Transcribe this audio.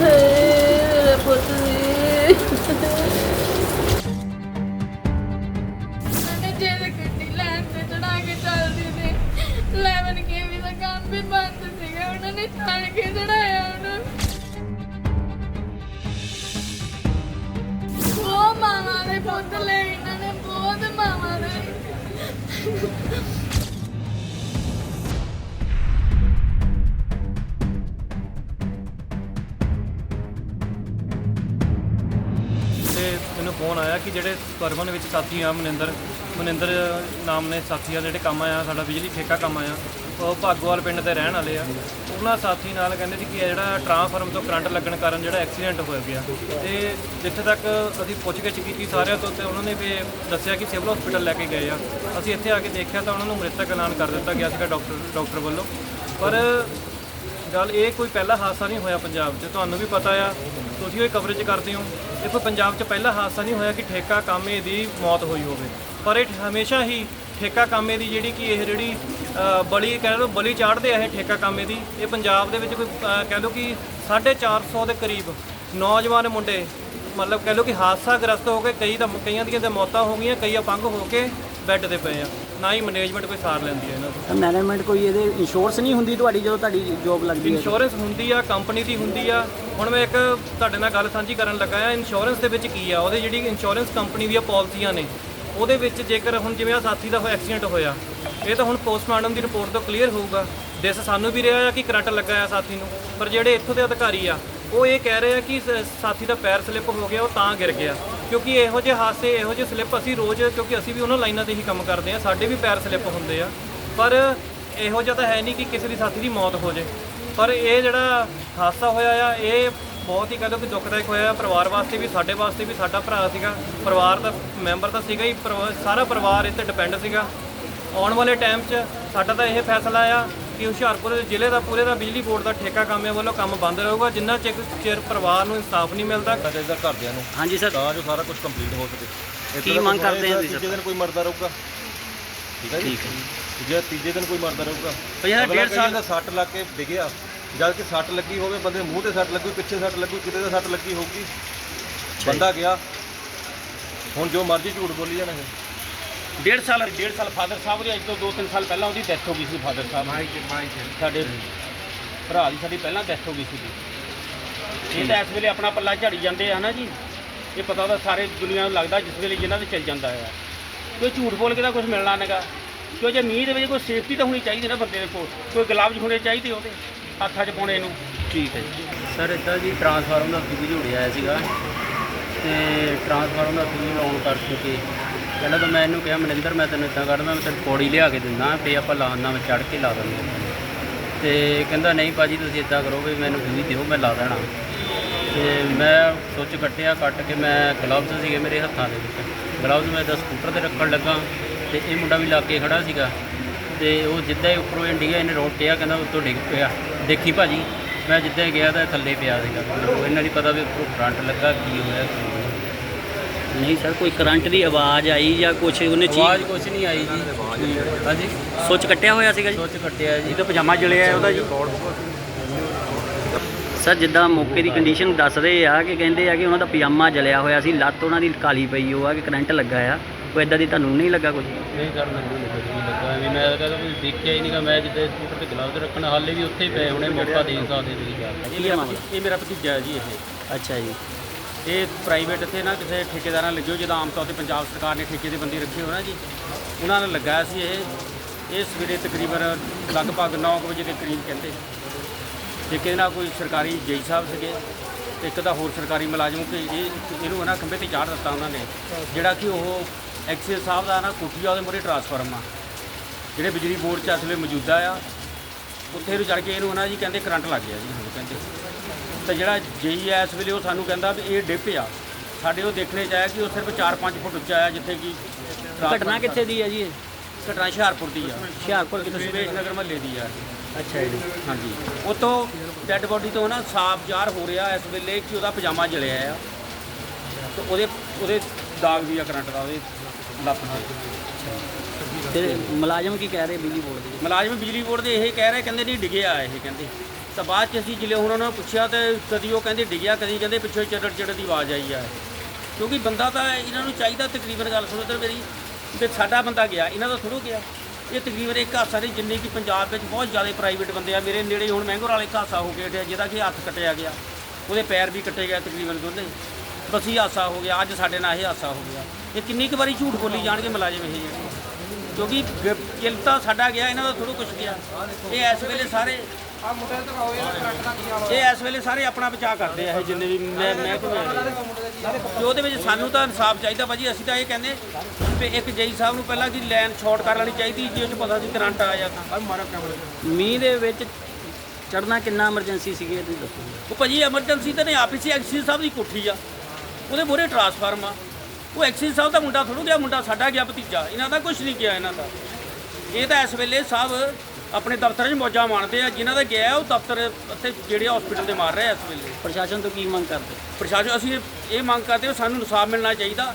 ਮੇਰਾ ਪੁੱਤ ਜੀ ਮੈਂ ਜੇ ਦੇ ਗੱਡੀ ਲੈਣ ਤੇ ਚੜਾ ਕੇ ਚੱਲਦੀ ਸੀ ਲੈਵਨ ਕੇ ਵੀ ਦਾ ਕੰਮ ਵੀ ਬੰਦ ਸੀਗਾ ਉਹਨਾਂ ਨੇ ਛਾਣ ਕੇ ਚੜਾਇਆ ਉਹਨੂੰ ਉਹ ਮਾਮਾ ਦੇ ਪੁੱਤ ਲੈ ਮੈਨੂੰ ਫੋਨ ਆਇਆ ਕਿ ਜਿਹੜੇ ਪਰਮਨ ਵਿੱਚ ਸਾਥੀ ਆ, ਮਨਿੰਦਰ ਮਨਿੰਦਰ ਨਾਮ ਨੇ ਸਾਥੀ ਆ, ਜਿਹੜੇ ਕੰਮ ਆਇਆ, ਸਾਡਾ ਬਿਜਲੀ ਠੇਕਾ ਕੰਮ ਆਇਆ, ਉਹ ਭਾਗੋਵਾਲ ਪਿੰਡ ਦੇ ਰਹਿਣ ਵਾਲੇ ਆ। ਉਹਨਾਂ ਸਾਥੀ ਨਾਲ ਕਹਿੰਦੇ ਸੀ ਕਿ ਇਹ ਜਿਹੜਾ ਟਰਾਂਸਫਾਰਮ ਤੋਂ ਕਰੰਟ ਲੱਗਣ ਕਾਰਨ ਜਿਹੜਾ ਐਕਸੀਡੈਂਟ ਹੋ ਗਿਆ ਤੇ ਜਿੱਥੇ ਤੱਕ ਅਸੀਂ ਪੁੱਛਗਿੱਛ ਕੀਤੀ ਸਾਰਿਆਂ ਤੋਂ ਤੇ ਉਹਨਾਂ ਨੇ ਵੀ ਦੱਸਿਆ ਕਿ ਸਿਵਲ ਹਸਪੀਟਲ ਲੈ ਕੇ ਗਏ ਆ। ਅਸੀਂ ਇੱਥੇ ਆ ਕੇ ਦੇਖਿਆ ਤਾਂ ਉਹਨਾਂ ਨੂੰ ਮ੍ਰਿਤਕ ਐਲਾਨ ਕਰ ਦਿੱਤਾ ਗਿਆ ਸੀਗਾ ਡਾਕਟਰ ਡਾਕਟਰ ਵੱਲੋਂ। ਪਰ ਗੱਲ ਇਹ ਕੋਈ ਪਹਿਲਾ ਹਾਦਸਾ ਨਹੀਂ ਹੋਇਆ ਪੰਜਾਬ 'ਚ, ਤੁਹਾਨੂੰ ਵੀ ਪਤਾ ਆ ਤੁਸੀਂ ਉਹ ਕਵਰੇਜ ਕਰਦੇ ਹੋ, ਦੇਖੋ ਪੰਜਾਬ 'ਚ ਪਹਿਲਾ ਹਾਦਸਾ ਨਹੀਂ ਹੋਇਆ ਕਿ ਠੇਕਾ ਕਾਮੇ ਦੀ ਮੌਤ ਹੋਈ ਹੋਵੇ। ਪਰ ਇਹ ਹਮੇਸ਼ਾ ਹੀ ਠੇਕਾ ਕਾਮੇ ਦੀ ਜਿਹੜੀ ਕਿ ਇਹ ਜਿਹੜੀ ਬਲੀ ਕਹਿ ਲਓ, ਬਲੀ ਚਾੜਦੇ ਆ ਇਹ ਠੇਕਾ ਕਾਮੇ ਦੀ, ਇਹ ਪੰਜਾਬ ਦੇ ਵਿੱਚ ਕੋਈ ਕਹਿ ਲਓ ਕਿ 450 ਦੇ ਕਰੀਬ ਨੌਜਵਾਨ ਮੁੰਡੇ, ਮਤਲਬ ਕਹਿ ਲਓ ਕਿ ਹਾਦਸਾ ਗ੍ਰਸਤ ਹੋ ਕੇ ਕਈ ਤਾਂ ਕਈਆਂ ਦੀਆਂ ਤਾਂ ਮੌਤਾਂ ਹੋ ਗਈਆਂ, ਕਈ ਅਪੰਗ ਹੋ ਕੇ ਬੈੱਡ ਤੇ ਪਏ ਆ। ਨਾ ਹੀ ਮੈਨੇਜਮੈਂਟ ਕੋਈ ਸਾਰ ਲੈਂਦੀ ਹੈ ਇਹਨਾਂ ਤੋਂ। ਮੈਨੇਜਮੈਂਟ ਕੋਈ ਇਹਦੇ ਇੰਸ਼ੋਰੈਂਸ ਨਹੀਂ ਹੁੰਦੀ ਤੁਹਾਡੀ ਜਦੋਂ ਤੁਹਾਡੀ ਜੋਬ ਲੱਗਦੀ ਹੈ? ਇੰਸ਼ੋਰੈਂਸ ਹੁੰਦੀ ਆ ਕੰਪਨੀ ਦੀ ਹੁੰਦੀ ਆ। ਹੁਣ ਮੈਂ ਇੱਕ ਤੁਹਾਡੇ ਨਾਲ ਗੱਲ ਸਾਂਝੀ ਕਰਨ ਲੱਗਾ ਆ ਇੰਸ਼ੋਰੈਂਸ ਦੇ ਵਿੱਚ ਕੀ ਆ? ਉਹਦੇ ਜਿਹੜੀ ਇੰਸ਼ੋਰੈਂਸ ਕੰਪਨੀ ਦੀਆਂ ਪਾਲਿਸੀਆਂ ਨੇ ਉਹਦੇ ਵਿੱਚ ਜੇਕਰ ਹੁਣ ਜਿਵੇਂ ਆ ਸਾਥੀ ਦਾ ਐਕਸੀਡੈਂਟ ਹੋਇਆ ਇਹ ਤਾਂ ਹੁਣ ਪੋਸਟਮਾਰਟਮ ਦੀ ਰਿਪੋਰਟ ਤੋਂ ਕਲੀਅਰ ਹੋਊਗਾ। ਦਿਸ ਸਾਨੂੰ ਵੀ ਰਿਹਾ ਆ ਕਿ ਕਰੰਟ ਲੱਗਾ ਆ ਸਾਥੀ ਨੂੰ ਪਰ ਜਿਹੜੇ ਇੱਥੋਂ ਦੇ ਅਧਿਕਾਰੀ ਆ ਉਹ ਇਹ ਕਹਿ ਰਹੇ ਆ ਕਿ ਸ- ਸਾਥੀ ਦਾ ਪੈਰ ਸਲਿੱਪ ਹੋ ਗਿਆ ਉਹ ਤਾਂ ਗਿਰ ਗਿਆ। ਕਿਉਂਕਿ ਇਹੋ ਜਿਹੇ ਹਾਦਸੇ, ਇਹੋ ਜਿਹੇ ਸਲਿੱਪ ਅਸੀਂ ਰੋਜ਼, ਕਿਉਂਕਿ ਅਸੀਂ ਵੀ ਉਹਨਾਂ ਲਾਈਨਾਂ ਤੇ ਹੀ ਕੰਮ ਕਰਦੇ ਆ, ਸਾਡੇ ਵੀ ਪੈਰ ਸਲਿੱਪ ਹੁੰਦੇ ਆ। ਪਰ ਇਹੋ ਜਿਹਾ ਤਾਂ ਹੈ ਨਹੀਂ ਕਿ ਕਿਸੇ ਦੀ ਸਾਥੀ ਦੀ ਮੌਤ ਹੋ ਜੇ। ਪਰ ਇਹ ਜਿਹੜਾ ਹਾਦਸਾ ਹੋਇਆ ਆ, ਇਹ ਬਹੁਤ ਹੀ ਕਹਿੰਦੇ ਕਿ ਦੁੱਖਦਾਇਕ ਹੋਇਆ ਪਰਿਵਾਰ ਵਾਸਤੇ ਵੀ, ਸਾਡੇ ਵਾਸਤੇ ਵੀ, ਸਾਡਾ ਭਰਾ ਸੀਗਾ, ਪਰਿਵਾਰ ਦਾ ਮੈਂਬਰ ਤਾਂ ਸੀਗਾ ਹੀ, ਪਰਿਵਾ- ਸਾਰਾ ਪਰਿਵਾਰ ਇੱਥੇ ਡਿਪੈਂਡ ਸੀਗਾ। ਆਉਣ ਵਾਲੇ ਟਾਈਮ 'ਚ ਸਾਡਾ ਤਾਂ ਇਹ ਫੈਸਲਾ ਆ ਕਿ ਹੁਸ਼ਿਆਰਪੁਰ ਜ਼ਿਲ੍ਹੇ ਦਾ ਪੂਰੇ ਦਾ ਬਿਜਲੀ ਬੋਰਡ ਦਾ ਠੇਕਾ ਕਾਮਿਆਂ ਵੱਲੋਂ ਕੰਮ ਬੰਦ ਰਹੂਗਾ ਜਿੰਨਾ ਚਿਰ ਚਿਰ ਪਰਿਵਾਰ ਨੂੰ ਇਨਸਾਫ ਨਹੀਂ ਮਿਲਦਾ। ਚਾਹੀਦਾ ਘਰਦਿਆਂ ਨੂੰ। ਹਾਂਜੀ ਸਰ। ਤਾਂ ਜੋ ਸਾਰਾ ਕੁਝ ਕੰਪਲੀਟ ਹੋ ਸਕੇ। ਕੀ ਮੰਗ ਕਰਦੇ ਹੋ ਹੋਏਗਾ, ਤੁਸੀਂ ਤੀਜੇ ਦਿਨ ਕੋਈ ਮਰਦਾ ਰਹੂਗਾ। ਠੀਕ ਹੈ ਜੀ? ਠੀਕ ਹੈ। ਜੇ ਤੀਜੇ ਦਿਨ ਕੋਈ ਮਰਦਾ ਰਹੂਗਾ। ਭਈ ਇਹਦਾ ਅਗਲਾ ਡੇਢ ਸਾਲ- ਕਹਿੰਦਾ ਸੱਟ ਲੱਗ ਕੇ ਡਿੱਗਿਆ। ਜਦ ਕਿ ਸੱਟ ਲੱਗੀ ਹੋਵੇ ਬੰਦੇ ਦੇ ਮੂੰਹ ਤੇ ਸੱਟ ਲੱਗੀ ਪਿੱਛੇ ਸੱਟ ਲੱਗੀ ਕਿਤੇ ਤੇ ਸੱਟ ਲੱਗੀ ਹੋਊਗੀ। ਬੰਦਾ ਗਿਆ। ਹੁਣ ਜੋ ਮਰਜ਼ੀ ਝੂਠ ਬੋਲੀ ਜਾਣਗੇ ਡੇਢ ਸਾਲ ਡੇਢ ਸਾਲ ਫਾਦਰ ਸਾਹਿਬ ਦੀ ਅੱਜ ਤੋਂ 2-3 ਸਾਲ ਪਹਿਲਾਂ ਉਹਦੀ ਡੈਥ ਹੋ ਗਈ ਸੀ ਫਾਦਰ ਸਾਹਿਬ ਸਾਡੇ ਭਰਾ ਦੀ ਸਾਡੀ ਪਹਿਲਾਂ ਡੈਥ ਹੋ ਗਈ ਸੀ। ਇਹ ਤਾਂ ਇਸ ਵੇਲੇ ਆਪਣਾ ਪੱਲਾ ਝਾੜੀ ਜਾਂਦੇ ਆ ਨਾ ਜੀ। ਇਹ ਪਤਾ ਉਹਦਾ ਸਾਰੇ ਦੁਨੀਆ ਨੂੰ ਲੱਗਦਾ ਜਿਸ ਵੇਲੇ ਜਿਨ੍ਹਾਂ ਦੇ ਚੱਲ ਜਾਂਦਾ ਹੈ ਕੋਈ ਝੂਠ ਬੋਲ ਕੇ ਤਾਂ ਕੁਝ ਮਿਲਣਾ ਨਹੀਂਗਾ ਕਿਉਂ ਜੇ ਮੀਂਹ ਦੇ ਵਿੱਚ ਕੋਈ ਸੇਫਟੀ ਤਾਂ ਹੋਣੀ ਚਾਹੀਦੀ ਨਾ ਬੰਦੇ ਦੇ ਕੋਲ? ਕੋਈ ਗਲਵਜ਼ ਹੋਣੇ ਚਾਹੀਦੇ ਉਹਦੇ ਹੱਥਾਂ 'ਚ ਪਾਉਣੇ ਨੂੰ। ਠੀਕ ਹੈ ਜੀ। ਸਰ ਇੱਦਾਂ ਜੀ ਟਰਾਂਸਫਾਰਮ ਦਾ ਫਿਊਜ਼ ਜੁੜਿਆ ਆਇਆ ਸੀਗਾ। ਤੇ ਟਰਾਂਸਫਾਰਮ ਦਾ ਫਿਊਜ਼ ਆਨ ਕਰ ਚੁੱਕੇ ਕਹਿੰਦਾ ਤਾਂ ਮੈਂ ਇਹਨੂੰ ਕਿਹਾ, ਮਨਿੰਦਰ, ਮੈਂ ਤੈਨੂੰ ਇੱਦਾਂ ਕਰਦਾ ਮੈਂ ਤੈਨੂੰ ਪੌੜੀ ਲਿਆ ਕੇ ਦਿੰਦਾ ਤੇ ਆਪਾਂ ਲਾ ਦਿੰਦਾ, ਮੈਂ ਚੜ੍ਹ ਕੇ ਲਾ ਦਿੰਦਾ। ਤੇ ਕਹਿੰਦਾ, ਨਹੀਂ ਭਾਜੀ, ਤੁਸੀਂ ਇੱਦਾਂ ਕਰੋ ਵੀ ਮੈਨੂੰ ਦੂਜੀ ਦਿਓ, ਮੈਂ ਲਾ ਦੇਣਾ। ਤੇ ਮੈਂ ਸੁੱਚ ਕੱਟਿਆ, ਕੱਟ ਕੇ ਮੈਂ ਗਲਵਜ਼ ਸੀਗੇ ਮੇਰੇ ਹੱਥਾਂ ਦੇ ਵਿੱਚ। ਗਲਵਜ਼ ਮੈਂ ਤਾਂ ਸਕੂਟਰ ਤੇ ਰੱਖਣ ਲੱਗਾ ਤੇ ਇਹ ਮੁੰਡਾ ਵੀ ਲਾ ਕੇ ਖੜਾ ਸੀਗਾ। ਤੇ ਉਹ ਜਿੱਦਾਂ ਹੀ ਉੱਪਰੋਂ ਇੰਡੀਆ ਇਹਨੇ ਰੋਕ ਕਿਹਾ ਕਹਿੰਦਾ ਉੱਤੋਂ ਡਿੱਗ ਪਿਆ। ਦੇਖੀ ਭਾਜੀ, ਮੈਂ ਜਿੱਦਾਂ ਗਿਆ ਤਾਂ ਥੱਲੇ ਪਿਆ ਸੀਗਾ। ਉਹ ਇਹਨਾਂ ਨਹੀਂ ਪਤਾ ਵੀ ਉੱਪਰੋਂ ਕਰੰਟ ਲੱਗਾ, ਕੀ ਹੋਇਆ, ਕੀ ਨਹੀਂ ਸਰ ਕੋਈ ਕਰੰਟ ਦੀ ਆਵਾਜ਼ ਆਈ ਜਾਂ ਕੁਝ ਉਹਨੇ ਆਵਾਜ਼ ਚੀਜ਼ ਕੁਛ ਨਹੀਂ ਆਈ ਜੀ। ਹਾਂਜੀ। ਸੁੱਚ ਕੱਟਿਆ ਹੋਇਆ ਸੀਗਾ ਜੀ? ਸੁੱਚ ਕੱਟਿਆ ਜੀ। ਇਹਦਾ ਪਜਾਮਾ ਜਲਿਆ ਹੈ ਉਹਦਾ ਜੀ? ਸਰ ਜਿੱਦਾਂ ਮੌਕੇ ਦੀ ਕੰਡੀਸ਼ਨ ਦੱਸ ਰਹੇ ਆ ਕਿ ਕਹਿੰਦੇ ਆ ਕਿ ਉਹਨਾਂ ਦਾ ਪਜਾਮਾ ਜਲਿਆ ਹੋਇਆ ਸੀ ਲੱਤ ਉਹਨਾਂ ਦੀ ਕਾਲੀ ਪਈ ਉਹ ਆ ਕਿ ਕਰੰਟ ਲੱਗਾ ਆ। ਕੋਈ ਇਦਾਂ ਦੀ ਤੁਹਾਨੂੰ ਨਹੀਂ ਲੱਗਾ ਕੁਝ ਨਹੀਂ ਸਰ ਮੈਨੂੰ ਨਹੀਂ ਵੀ ਲੱਗਾ। ਐਵੇਂ ਮੈਂ ਕਹਿੰਦਾ ਵੀ ਦੇਖਿਆ ਹੀ ਨਹੀਂਗਾ ਮੈਂ ਜਿੱਦਾਂ ਸਕੂਟਰ ਤੇ ਗਲਵਜ਼ ਰੱਖਣ ਹਾਲੇ ਵੀ ਉੱਥੇ ਹੀ ਪਏ ਹੋਣੇ ਮੌਕਾ ਦੇ ਸਕਦੇ ਤੁਸੀਂ ਮਾਮਲਾ ਇਹ ਮੇਰਾ ਭਤੀਜਾ ਹੈ ਜੀ ਇਹ। ਅੱਛਾ ਜੀ। ਇਹ ਪ੍ਰਾਈਵੇਟ ਇੱਥੇ ਨਾ ਕਿਸੇ ਠੇਕੇਦਾਰਾਂ ਲੱਗਿਓ ਜਿਹਦਾ ਆਮ ਤੌਰ ਤੇ ਪੰਜਾਬ ਸਰਕਾਰ ਨੇ ਠੇਕੇ ਦੇ ਬੰਦੇ ਰੱਖੇ ਹੋ ਨਾ ਜੀ। ਉਹਨਾਂ ਨੇ ਲਗਾਇਆ ਸੀ ਇਹ। ਇਹ ਸਵੇਰੇ ਤਕਰੀਬਨ ਲਗਭਗ 9 ਵਜੇ ਦੇ ਕਰੀਬ ਕਹਿੰਦੇ। ਠੇਕੇ ਨਾਲ ਕੋਈ ਸਰਕਾਰੀ ਜੇਈ ਸਾਹਿਬ ਸੀਗੇ ਤੇ ਇੱਕ ਦਾ ਹੋਰ ਸਰਕਾਰੀ ਮੁਲਾਜ਼ਮ ਕਿ ਇਹ ਇਹਨੂੰ ਨਾ ਖੰਭੇ ਤੇ ਚਾੜ ਦਿੱਤਾ ਉਹਨਾਂ ਨੇ। ਜਿਹੜਾ ਕਿ ਉਹ ਐਕਸੀਅਲ ਸਾਹਿਬ ਦਾ ਨਾ ਕੋਠੀ ਆ, ਉਹਦੇ ਮੂਹਰੇ ਟਰਾਂਸਫਾਰਮ ਆ। ਜਿਹੜੇ ਬਿਜਲੀ ਬੋਰਡ 'ਚ ਇਸ ਵੇਲੇ ਮੌਜੂਦਾ ਆ, ਉੱਥੇ ਨੂੰ ਚੜ ਕੇ ਇਹਨੂੰ ਨਾ ਜੀ ਕਹਿੰਦੇ ਕਰੰਟ ਲੱਗ ਗਿਆ ਜੀ ਹੁਣ ਕਹਿੰਦੇ। ਤੇ ਜਿਹੜਾ ਜੇਈ ਆ ਇਸ ਵੇਲੇ ਉਹ ਸਾਨੂੰ ਕਹਿੰਦਾ ਵੀ ਇਹ ਡਿੱਪ ਆ। ਸਾਡੇ ਉਹ ਦੇਖਣੇ ਚ ਆਇਆ ਕਿ ਉਹ ਸਿਰਫ 4-5 ਫੁੱਟ ਉੱਚਾ ਆ ਜਿੱਥੇ ਕਿ ਘਟਨਾ ਕਿੱਥੇ ਦੀ ਹੈ ਜੀ ਇਹ? ਘਟਨਾ ਹੁਸ਼ਿਆਰਪੁਰ ਦੀ ਆ। ਹੁਸ਼ਿਆਰਪੁਰ ਕਿਤੇ ਸੁਰੇਸ਼ ਨਗਰ ਮਹੱਲੇ ਦੀ ਆ ਅੱਛਾ ਜੀ। ਹਾਂਜੀ। ਉਤੋਂ ਡੈੱਡ ਬੋਡੀ ਤੋਂ ਨਾ ਸਾਫ਼ ਜ਼ਾਹਰ ਹੋ ਰਿਹਾ ਇਸ ਵੇਲੇ ਕਿ ਉਹਦਾ ਪਜਾਮਾ ਜਲਿਆ ਆ। ਤੇ ਉਹਦੇ ਉਹਦੇ ਦਾਗ ਵੀ ਆ ਕਰੰਟ ਦਾ ਉਹਦੇ ਲੱਤ ਤੇ। ਤੇ ਮੁਲਾਜ਼ਮ ਕੀ ਕਹਿ ਰਹੇ ਬਿਜਲੀ ਬੋਰਡ ਦੇ ਮੁਲਾਜ਼ਮ ਬਿਜਲੀ ਬੋਰਡ ਦੇ ਇਹ ਕਹਿ ਰਹੇ ਕਹਿੰਦੇ ਨਹੀਂ ਡਿੱਗਿਆ ਇਹ ਕਹਿੰਦੇ। ਤਾਂ ਬਾਅਦ ਚ ਅਸੀਂ ਜਿਲੇ ਹੁਣ ਉਹਨਾਂ ਨੂੰ ਪੁੱਛਿਆ ਤੇ ਕਦੀ ਉਹ ਕਹਿੰਦੇ ਡਿੱਗਿਆ, ਕਦੀ ਕਹਿੰਦੇ ਪਿੱਛੋਂ ਚੜੜ ਚੜੜ ਦੀ ਆਵਾਜ਼ ਆਈ ਆ। ਕਿਉਂਕਿ ਬੰਦਾ ਤਾਂ ਇਹਨਾਂ ਨੂੰ ਚਾਹੀਦਾ ਤਕਰੀਬਨ ਗੱਲ ਸੁਣੋ ਤੇ ਮੇਰੀ ਵੀ ਸਾਡਾ ਬੰਦਾ ਗਿਆ, ਇਹਨਾਂ ਦਾ ਥੋੜੋ ਗਿਆ। ਇਹ ਤਕਰੀਬਨ ਇੱਕ ਹਾਸਾ ਨਹੀਂ, ਜਿੰਨੇ ਕਿ ਪੰਜਾਬ ਵਿੱਚ ਬਹੁਤ ਜ਼ਿਆਦਾ ਪ੍ਰਾਈਵੇਟ ਬੰਦੇ ਆ। ਮੇਰੇ ਨੇੜੇ ਹੁਣ ਮਹਿੰਗੋਰ ਵਾਲੇ ਇੱਕ ਹਾਸਾ ਹੋ ਕੇ ਹਟਿਆ ਜਿਹਦਾ ਕਿ ਹੱਥ ਕੱਟਿਆ ਗਿਆ। ਉਹਦੇ ਪੈਰ ਵੀ ਕੱਟੇ ਗਏ ਤਕਰੀਬਨ ਦੋਨੇ। ਬਸ ਇਹ ਹਾਸਾ ਹੋ ਗਿਆ, ਅੱਜ ਸਾਡੇ ਨਾਲ ਇਹ ਹਾਸਾ ਹੋ ਗਿਆ। ਇਹ ਕਿੰਨੀ ਕੁ ਵਾਰੀ ਝੂਠ ਬੋਲੀ ਜਾਣਗੇ ਮੁਲਾਜ਼ਮ ਇਹ ਜਿਹੜੇ। ਕਿਉਂਕਿ ਗ- ਕਿੱਲ ਤਾਂ ਸਾਡਾ ਗਿਆ, ਇਹਨਾਂ ਦਾ ਥੋੜਾ ਕੁਝ ਗਿਆ। ਇਹ ਇਸ ਵੇਲੇ ਸਾਰੇ ਇਹ ਇਸ ਵੇਲੇ ਸਾਰੇ ਆਪਣਾ ਬਚਾਅ ਕਰਦੇ ਆ ਇਹ ਜਿੰਨੇ ਵੀ ਮੈਂ ਮੈਂ ਤੇ ਉਹਦੇ ਵਿੱਚ ਸਾਨੂੰ ਤਾਂ ਇਨਸਾਫ ਚਾਹੀਦਾ ਭਾਜੀ ਅਸੀਂ ਤਾਂ ਇਹ ਕਹਿੰਦੇ ਵੀ ਇੱਕ ਜਈ ਸਾਹਿਬ ਨੂੰ ਪਹਿਲਾਂ ਦੀ ਲਾਈਨ ਸ਼ਾਰਟ ਕਰ ਲੈਣੀ ਚਾਹੀਦੀ ਜੇ ਉਹ 'ਚ ਪਤਾ ਸੀ ਕਰੰਟ ਆ ਜਾਂਦਾ ਮੀਂਹ ਦੇ ਵਿੱਚ ਚੜਨਾ ਕਿੰਨਾ ਐਮਰਜੈਂਸੀ ਸੀਗੀ ਇਹ ਤੁਸੀਂ ਦੱਸੋ। ਉਹ ਭਾਜੀ ਐਮਰਜੈਂਸੀ ਤਾਂ ਨਹੀਂ ਆਫਿਸ ਹੀ ਐਕਸਿਸ ਸਾਹਿਬ ਦੀ ਕੋਠੀ ਆ। ਉਹਦੇ ਮੋਰੇ ਟਰਾਂਸਫਾਰਮ ਆ। ਉਹ ਐਕਸਿਸ ਸਾਹਿਬ ਦਾ ਮੁੰਡਾ ਥੋੜੂ ਗਿਆ ਮੁੰਡਾ ਸਾਡਾ ਗਿਆ ਭਤੀਜਾ ਇਹਨਾਂ ਦਾ ਕੁਝ ਨਹੀਂ ਗਿਆ ਇਹਨਾਂ ਦਾ। ਇਹ ਤਾਂ ਇਸ ਵੇਲੇ ਸਾਹਿਬ ਆਪਣੇ ਦਫ਼ਤਰ 'ਚ ਮੌਜਾਂ ਮਾਣਦੇ ਆ ਜਿਨ੍ਹਾਂ ਦਾ ਗਿਆ ਉਹ ਦਫ਼ਤਰ ਉੱਥੇ ਜਿਹੜੇ ਹਸਪੀਟਲ ਦੇ ਮਾਰ ਰਹੇ ਆ ਇਸ ਵੇਲੇ। ਪ੍ਰਸ਼ਾਸਨ ਤੋਂ ਕੀ ਮੰਗ ਕਰਦੇ? ਪ੍ਰਸ਼ਾਸਨ ਅਸੀਂ ਇਹ ਮੰਗ ਕਰਦੇ ਹਾਂ ਸਾਨੂੰ ਇਨਸਾਫ ਮਿਲਣਾ ਚਾਹੀਦਾ।